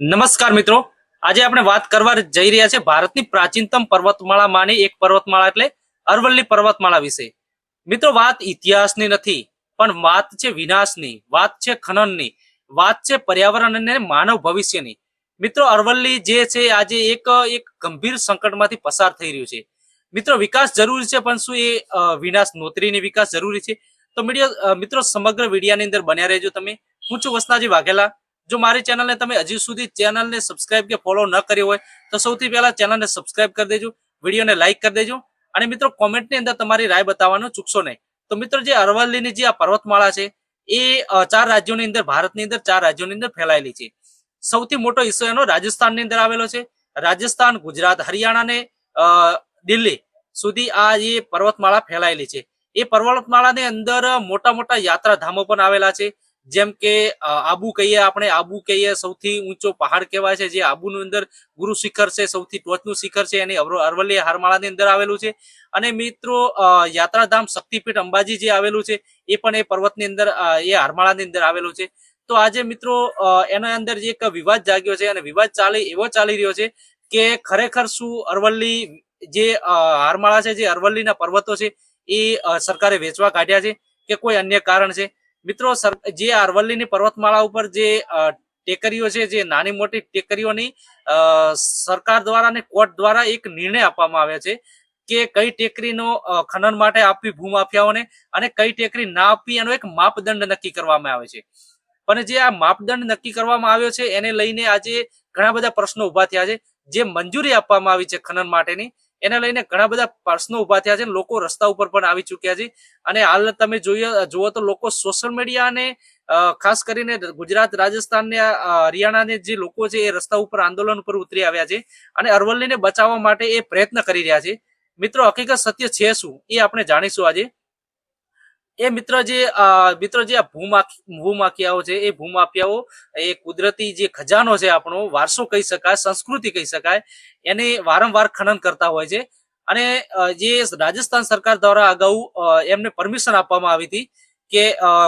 નમસ્કાર મિત્રો. આજે આપણે વાત કરવા જઈ રહ્યા છે ભારતની પ્રાચીનતમ પર્વતમાળામાંની એક પર્વતમાળા એટલે અરવલ્લી પર્વતમાળા વિશે. મિત્રો, વાત ઇતિહાસની નથી, પણ વાત છે વિનાશની, વાત છે ખનનની, વાત છે પર્યાવરણ અને માનવ ભવિષ્યની. મિત્રો, અરવલ્લી જે છે આજે એક એક ગંભીર સંકટમાંથી પસાર થઈ રહ્યું છે. મિત્રો, વિકાસ જરૂરી છે, પણ શું એ વિનાશ નોતરીની વિકાસ જરૂરી છે? તો મીડિયા મિત્રો, સમગ્ર વિડિયાની અંદર બન્યા રહેજો તમે. હું છું વસનાજી વાઘેલા. જો મારી ચેનલને તમે હજી સુધી ચેનલને સબસ્ક્રાઇબ કે ફોલો ન કરી હોય, તો સૌથી પહેલા ચેનલને સબસ્ક્રાઇબ કરી દેજો વિડીયોને લાઇક કરી દેજો. અને મિત્રો કોમેન્ટની અંદર તમારી રાય બતાવવાનું ચૂકશો નહીં. તો મિત્રો, જે અરવલ્લીની જે આ પર્વતમાળા છે, એ ચાર રાજ્યોની અંદર, ભારતની અંદર ચાર રાજ્યોની અંદર ફેલાયેલી છે. સૌથી મોટો હિસ્સો એનો રાજસ્થાનની અંદર આવેલો છે. રાજસ્થાન, ગુજરાત, હરિયાણા ને દિલ્હી સુધી આ જે પર્વતમાળા ફેલાયેલી છે. એ પર્વતમાળાની અંદર મોટા મોટા યાત્રાધામો પણ આવેલા છે. જેમ કે આબુ કહીએ આપણે, આબુ કહીએ સૌથી ઊંચો પહાડ કહેવાય છે, જે આબુનું અંદર ગુરુ શિખર છે, સૌથી ટોચનું શિખર છે અવરો- અરવલ્લી હારમાળાની અંદર આવેલું છે. અને મિત્રો યાત્રાધામ શક્તિપીઠ અંબાજી જે આવેલું છે, એ પણ એ પર્વતની અંદર એ હારમાળાની અંદર આવેલું છે. તો આજે મિત્રો એના અંદર જે એક વિવાદ જાગ્યો છે, અને વિવાદ ચાલી, એવો ચાલી રહ્યો છે કે ખરેખર શું અરવલ્લી જે હારમાળા છે, જે અરવલ્લીના પર્વતો છે, એ સરકારે વેચવા કાઢ્યા છે કે કોઈ અન્ય કારણ છે? મિત્રો જે અરવલ્લીની પર્વતમાળા ઉપર જે ટેકરીઓ છે, જે નાની મોટી ટેકરીઓની સરકાર દ્વારા અને કોર્ટ દ્વારા એક નિર્ણય આપવામાં આવ્યો છે કે કઈ ટેકરીનો ખનન માટે આપવી ભૂમાફિયાઓને અને કઈ ટેકરી ના આપવી એનો એક માપદંડ નક્કી કરવામાં આવે છે. પણ જે આ માપદંડ નક્કી કરવામાં આવ્યો છે, એને લઈને આજે ઘણા બધા પ્રશ્નો ઊભા થયા છે. જે મંજૂરી આપવામાં આવી છે ખનન માટેની એને લઈને ઘણા બધા પ્રશ્નો ઊભા થયા છે લોકો રસ્તા ઉપર પણ આવી ચુક્યા છે. અને હાલ તમે જોઈએ, જુઓ તો લોકો સોશિયલ મીડિયા અને ખાસ કરીને ગુજરાત, રાજસ્થાન ને હરિયાણાને જે લોકો છે એ રસ્તા ઉપર આંદોલન ઉપર ઉતરી આવ્યા છે અને અરવલ્લીને બચાવવા માટે એ પ્રયત્ન કરી રહ્યા છે. મિત્રો, હકીકત સત્ય છે શું એ આપણે જાણીશું આજે. એ મિત્ર જે મિત્ર જે આ ભૂમાફિયાઓ છે, એ ભૂમાફિયાઓ એ કુદરતી જે ખજાનો છે આપણો, વારસો કહી શકાય, સંસ્કૃતિ કહી શકાય, એને વારંવાર ખનન કરતા હોય છે. અને જે રાજસ્થાન સરકાર દ્વારા અગાઉ એમને પરમિશન આપવામાં આવી હતી કે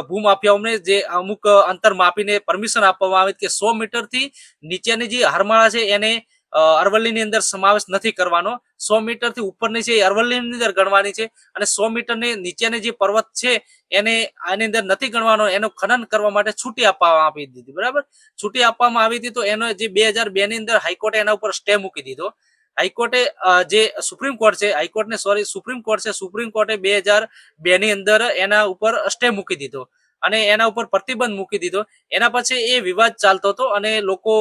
ભૂમાફિયાઓને જે અમુક અંતર માપીને પરમિશન આપવામાં આવી કે સો મીટરથી નીચેની જે હારમાળા છે એને અરવલ્લીની અંદર સમાવેશ નથી કરવાનો. સો મીટરથી ઉપરની છે એ અરવલ્લીની અંદર ગણવાની છે અને સો મીટરની નીચેની જે પર્વત છે એને આની અંદર નથી ગણવાનો. એનું ખનન કરવા માટે છૂટી આપવામાં આપી દીધી. બરાબર? છૂટી આપવામાં આવી હતી તો એનો જે બે હજારની અંદર હાઈકોર્ટે એના ઉપર સ્ટે મૂકી દીધો. હાઈકોર્ટે જે સુપ્રીમ કોર્ટ છે હાઈકોર્ટ ને સોરી, સુપ્રીમ કોર્ટ છે, સુપ્રીમ કોર્ટે બે હજારની અંદર એના ઉપર સ્ટે મૂકી દીધો. અને એના ઉપર પ્રતિબંધ મૂકી દીધો. એના પછી એ વિવાદ ચાલતો હતો અને લોકો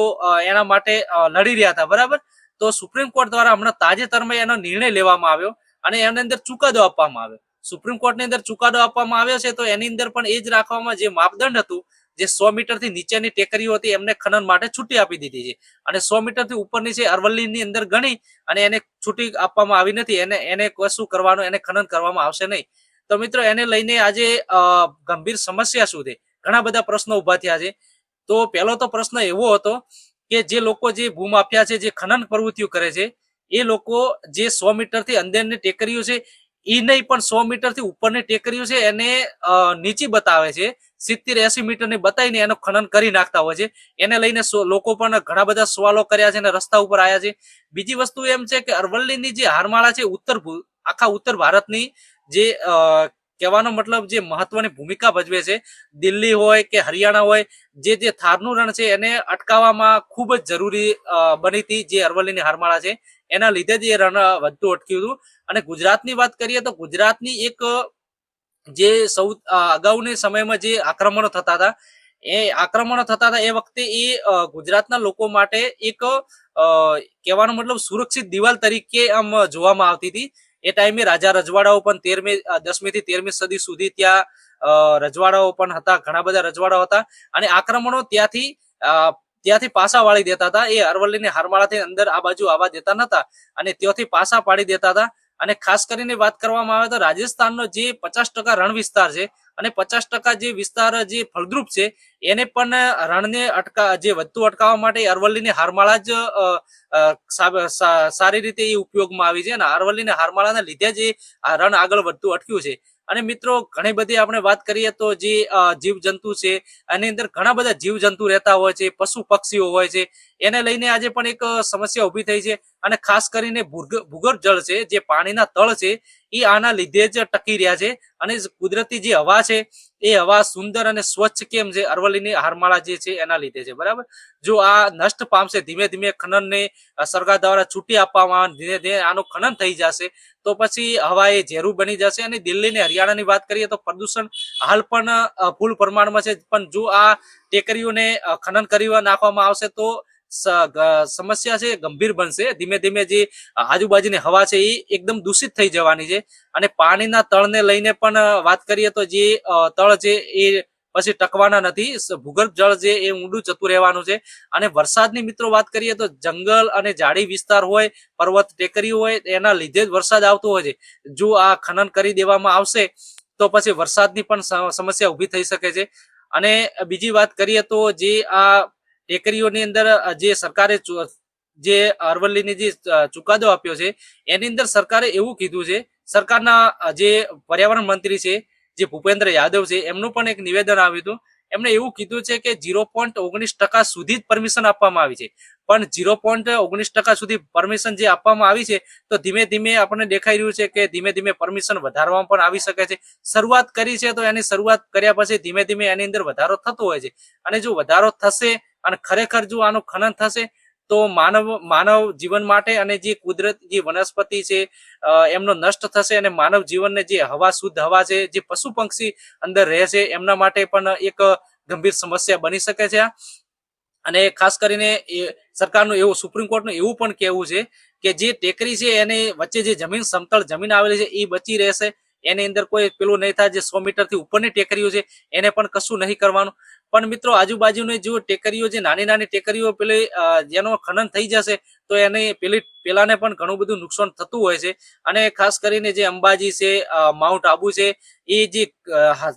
એના માટે લડી રહ્યા હતા. બરાબર? તો સુપ્રીમ કોર્ટ દ્વારા હમણાં તાજેતરમાં એનો નિર્ણય લેવામાં આવ્યો અને એની અંદર ચુકાદો આપવામાં આવ્યો. સુપ્રીમ કોર્ટની અંદર ચુકાદો આપવામાં આવ્યો છે તો એની અંદર પણ એ જ રાખવામાં જે માપદંડ હતું, જે સો મીટરથી નીચેની ટેકરીઓ હતી એમને ખનન માટે છૂટી આપી દીધી છે. અને સો મીટરથી ઉપરની છે અરવલ્લીની અંદર ગણી અને એને છૂટી આપવામાં આવી નથી, એને એને કશું કરવાનું, એને ખનન કરવામાં આવશે નહીં. તો મિત્રો એને લઈને આજે ગંભીર સમસ્યા છે? ઘણા બધા પ્રશ્નો ઊભા થયા છે. તો પહેલો તો પ્રશ્ન એવો હતો કે જે લોકો જે ભૂમાફિયા છે, જે ખનન પ્રવૃત્તિઓ કરે છે, એ લોકો જે સો મીટરથી અંદરની ટેકરીઓ છે એ નહીં પણ સો મીટરથી ઉપરની ટેકરીઓ છે, એને નીચી બતાવે છે, સિત્તેર એસી મીટરની બતાવીને એનું ખનન કરી નાખતા હોય છે. એને લઈને લોકો પણ ઘણા બધા સવાલો કર્યા છે અને રસ્તા ઉપર આવ્યા છે. બીજી વસ્તુ એમ છે કે અરવલ્લીની જે હારમાળા છે, ઉત્તર આખા ઉત્તર ભારતની જે કહેવાનો મતલબ જે મહત્વની ભૂમિકા ભજવે છે, દિલ્હી હોય કે હરિયાણા હોય, જે જે થારનું રણ છે એને અટકાવવામાં ખૂબ જ જરૂરી બની હતી જે અરવલ્લીની હારમાળા છે. એના લીધે જ એ રણ વધતું અટક્યું હતું. અને ગુજરાતની વાત કરીએ તો ગુજરાતની એક, જે સૌ અગાઉના સમયમાં જે આક્રમણો થતા હતા, એ આક્રમણો થતા હતા એ વખતે એ ગુજરાતના લોકો માટે એક કહેવાનો મતલબ સુરક્ષિત દિવાલ તરીકે આમ જોવામાં આવતી હતી. એ ટાઈમે રાજા રજવાડાઓ પણ તેરમી દસમી થી તેરમી સદી સુધી ત્યાં રજવાડાઓ પણ હતા, ઘણા બધા રજવાડાઓ હતા. અને આક્રમણો ત્યાંથી ત્યાંથી પાસા વાળી દેતા હતા. એ અરવલ્લીની હારમાળાથી અંદર આ બાજુ આવવા દેતા નતા અને ત્યાંથી પાસા પાડી દેતા હતા. અને ખાસ કરીને વાત કરવામાં આવે તો રાજસ્થાનનો જે પચાસ ટકા રણ વિસ્તાર છે અને પચાસ ટકા જે વિસ્તાર, જે ફળદ્રુપ છે, એને પણ રણને અટકા, જે વધતું અટકાવવા માટે અરવલ્લીની હારમાળા જ સારી રીતે એ ઉપયોગમાં આવી છે અને અરવલ્લીની હારમાળાના લીધે જ રણ આગળ વધતું અટક્યું છે. અને મિત્રો, ઘણી બધી આપણે વાત કરીએ તો જે જીવ જંતુ છે, એની અંદર ઘણા બધા જીવ જંતુ રહેતા હોય છે, પશુ પક્ષીઓ હોય છે, એને લઈને આજે પણ એક સમસ્યા ઊભી થઈ છે. અને ખાસ કરીને ભૂગર્ભ જળ છે, જે પાણીના તળ છે એ આના લીધે જ ટકી રહ્યા છે. અને કુદરતી જે હવા છે, એ હવા સુંદર અને સ્વચ્છ કેમ છે? અરવલ્લીની હારમાળા જે છે, એના લીધે છે. બરાબર? જો આ નષ્ટ પામશે ધીમે ધીમે ખનનને સરકાર દ્વારા છૂટી આપવામાં ધીમે ધીમે આનું ખનન થઈ જશે, તો પછી હવા એ ઝેરું બની જશે. અને દિલ્હી ને હરિયાણાની વાત કરીએ તો પ્રદૂષણ હાલ પણ ફૂલ પ્રમાણમાં છે. પણ જો આ ટેકરીઓને ખનન કરી નાખવામાં આવશે, તો સમસ્યા છે ગંભીર બનશે. ધીમે ધીમે જે આજુબાજુની હવા છે એ એકદમ દૂષિત થઈ જવાની છે. અને પાણીના તળને લઈને પણ વાત કરીએ તો જે તળ છે એ પછી ટકવાના નથી. ભૂગર્ભ જળ છે એ ઊંડું જતું રહેવાનું છે. અને વરસાદની મિત્રો વાત કરીએ તો જંગલ અને ઝાડી વિસ્તાર હોય, પર્વત ટેકરી હોય, એના લીધે જ વરસાદ આવતો હોય છે. જો આ ખનન કરી દેવામાં આવશે, તો પછી વરસાદની પણ સમસ્યા ઊભી થઈ શકે છે. અને બીજી વાત કરીએ તો જે આ ટેકરીઓની અંદર જે સરકારે જે અરવલ્લીની જે ચુકાદો આપ્યો છે, એની અંદર સરકારે એવું કીધું છે, સરકારના જે પર્યાવરણ મંત્રી છે, જે ભૂપેન્દ્ર યાદવ છે, એમનું પણ એક નિવેદન આવ્યું હતું. એમણે એવું કીધું છે કે ઝીરો પોઈન્ટ ઓગણીસ ટકા સુધી જ પરમિશન આપવામાં આવી છે. પણ ઝીરો પોઈન્ટ ઓગણીસ ટકા સુધી પરમિશન જે આપવામાં આવી છે, તો ધીમે ધીમે આપણને દેખાઈ રહ્યું છે કે ધીમે ધીમે પરમિશન વધારવામાં પણ આવી શકે છે. શરૂઆત કરી છે તો એની શરૂઆત કર્યા પછી ધીમે ધીમે એની અંદર વધારો થતો હોય છે. અને જો વધારો થશે અને ખરેખર જો આનું ખનન થશે, તો માનવ માનવ જીવન માટે અને જે કુદરત, જે વનસ્પતિ છે એમનો નષ્ટ થશે અને માનવ જીવનને જે હવા, શુદ્ધ હવા છે, જે પશુ પક્ષી અંદર રહે છે, એમના માટે પણ એક ગંભીર સમસ્યા બની શકે છે અને ખાસ કરીને સરકારનું એવું, સુપ્રીમ કોર્ટનું એવું પણ કહેવું છે કે જે ટેકરી છે, એની વચ્ચે જે જમીન સમતળ જમીન આવેલી છે એ બચી રહેશે. એની અંદર કોઈ પેલું નહીં થાય જે સો મીટરથી ઉપરની ટેકરીઓ છે, એને પણ કશું નહીં કરવાનું. પણ મિત્રો આજુબાજુની જો ટેકરીઓ જે નાની નાની ટેકરીઓ પેલી જેનો ખનન થઈ જશે, તો એને પેલી, પેલાને પણ ઘણું બધું નુકસાન થતું હોય છે. અને ખાસ કરીને જે અંબાજી છે માઉન્ટ આબુ છે, એ જે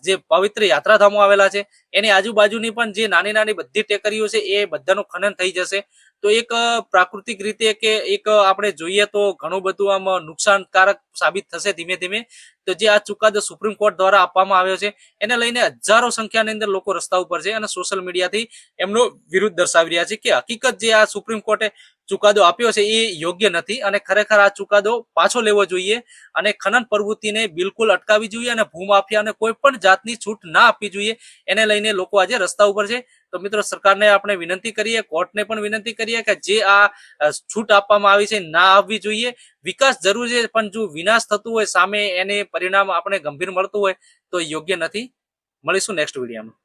જે પવિત્ર યાત્રાધામો આવેલા છે, એની આજુબાજુની પણ જે નાની નાની બધી ટેકરીઓ છે, એ બધાનું ખનન થઈ જશે. તો એક પ્રાકૃતિક રીતે કે એક, આપણે જોઈએ તો ઘણું બધું આમ નુકસાનકારક સાબિત થશે ધીમે ધીમે, તો જે આ ચુકાદો સુપ્રીમ કોર્ટ દ્વારા આપવામાં આવ્યો છે, એને લઈને હજારો સંખ્યાની અંદર લોકો રસ્તા ઉપર છે અને સોશિયલ મીડિયાથી એમનો વિરુદ્ધ દર્શાવી રહ્યા છે કે હકીકત જે આ સુપ્રીમ કોર્ટે ચુકાદો આપ્યો છે એ યોગ્ય નથી અને ખરેખર આ ચુકાદો પાછો લેવો જોઈએ અને ખનન પ્રવૃત્તિને બિલકુલ અટકાવવી જોઈએ અને ભૂમાફિયાને કોઈ પણ જાતની છૂટ ના આપવી જોઈએ, એને લઈને લોકો આજે રસ્તા ઉપર છે. તો મિત્રો સરકારને આપણે વિનંતી કરીએ, કોર્ટને પણ વિનંતી કરીએ કે જે આ છૂટ આપવામાં આવી છે ના આવવી જોઈએ વિકાસ જરૂર છે, પણ જો વિનાશ થતું હોય, સામે એને પરિણામ આપણે ગંભીર મળતું હોય, તો યોગ્ય નથી. મળીશું નેક્સ્ટ વિડીયોમાં